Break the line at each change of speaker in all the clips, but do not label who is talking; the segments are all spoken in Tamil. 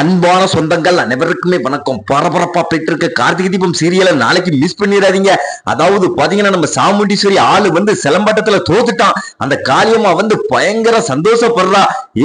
அன்பான சொந்தங்கள் அனைவருக்குமே வணக்கம். பரபரப்பா போயிட்டு இருக்க கார்த்திகை தீபம் சீரியலை நாளைக்கு மிஸ் பண்ணிடாதீங்க. அதாவது பாத்தீங்கன்னா நம்ம சாமுண்டீஸ்வரி ஆளு வந்து சிலம்பாட்டத்துல தோத்துட்டான். அந்த காளியம்மா வந்து பயங்கர சந்தோஷப்படுறா.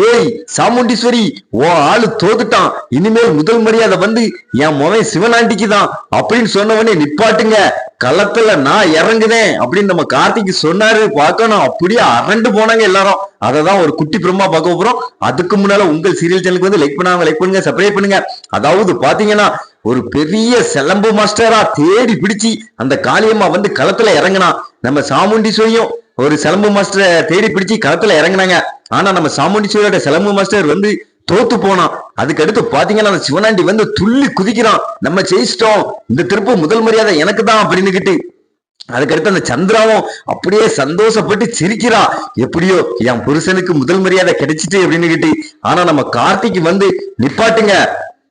ஏய் சாமுண்டீஸ்வரி ஓ ஆளு தோத்துட்டான். இனிமேல் முதல் மரியாதை வந்து என் மகன் சிவனாண்டிக்கு தான் அப்படின்னு சொன்னவனே நிப்பாட்டுங்க. களத்துல நான் இறங்குனேன் அப்படின்னு நம்ம கார்த்திக் சொன்னாரு பார்க்கணும். அப்படியே அரண்டு போனாங்க எல்லாரும். அதை தான் ஒரு குட்டி பிரமா பார்க்க போறோம். அதுக்கு முன்னால உங்கள் சீரியல் சேனலுக்கு வந்து லைக் பண்ணாங்க லைக் பண்ணுங்க சப்ஸ்கிரைப் பண்ணுங்க. அதாவது பாத்தீங்கன்னா ஒரு பெரிய சிலம்பு மாஸ்டரா தேடி பிடிச்சி அந்த காளியம்மா வந்து களத்துல இறங்குனா நம்ம சாமுண்டீஸ்வரியும் ஒரு சிலம்பு மாஸ்டரை தேடி பிடிச்சி களத்துல இறங்குனாங்க. ஆனா நம்ம சாமுண்டீஸ்வரியோட சிலம்பு மாஸ்டர் வந்து தோத்து போனான். அதுக்கடுத்து பாத்தீங்கன்னா அந்த சிவனாண்டி வந்து துள்ளி குதிக்கிறான். நம்ம ஜெயிச்சிட்டோம். இந்த திருப்பு முதல் மரியாதை எனக்கு தான் அப்படின்னுகிட்டு. அதுக்கடுத்து அந்த சந்திராவும் அப்படியே சந்தோஷப்பட்டு சிரிக்கிறா. எப்படியோ என் புருஷனுக்கு முதல் மரியாதை கிடைச்சிட்டு அப்படின்னு ஆனா நம்ம கார்த்திக் வந்து நிப்பாட்டுங்க.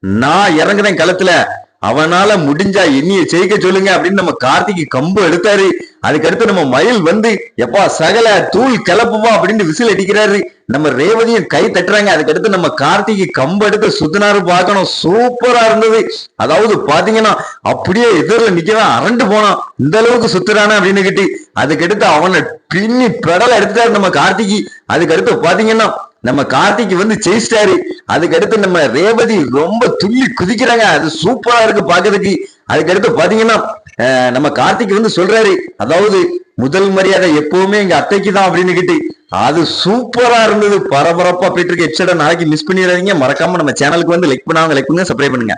நான் இறங்குறேன் களத்துல. அவனால முடிஞ்சா என்னைய ஜெயிக்க சொல்லுங்க அப்படின்னு நம்ம கார்த்திக்கு கம்பு எடுத்தாரு. அதுக்கடுத்து நம்ம மயில் வந்து எப்பா சகல தூள் கிளப்புவா அப்படின்னு விசில் அடிக்கிறாரு. நம்ம ரேவதியும் கை தட்டுறாங்க. அதுக்கடுத்து நம்ம கார்த்திக்கு கம்பு எடுத்து சுத்தினாரு பார்க்கணும். சூப்பரா இருந்தது. அதாவது பாத்தீங்கன்னா அப்படியே எதிரில் நிக்கவே அரண்டு போனான். இந்த அளவுக்கு சுத்துறானே அப்படின்னு கிட்டி அதுக்கடுத்து அவனை பின்னி பெடல எடுத்துட்டாரு நம்ம கார்த்திகி அதுக்கடுத்து பாத்தீங்கன்னா நம்ம கார்த்திக் வந்து ஜெயிச்சிட்டாரு. அதுக்கடுத்து நம்ம ரேவதி ரொம்ப துள்ளி குதிக்கிறாங்க. அது சூப்பரா இருக்கு பாக்குறதுக்கு. அதுக்கடுத்து பாத்தீங்கன்னா நம்ம கார்த்திக் வந்து சொல்றாரு. அதாவது முதல் மரியாதை எப்பவுமே எங்க அத்தைக்கு தான் அப்படின்னு கிட்டு அது சூப்பரா இருந்தது. பரபரப்பா போயிட்டு இருக்க. எபிசோட நாளைக்கு மிஸ் பண்ணிடாதீங்க. மறக்காம நம்ம சேனலுக்கு வந்து லைக் பண்ணாங்க லைக் பண்ணுங்க சப்ஸ்கிரைப் பண்ணுங்க.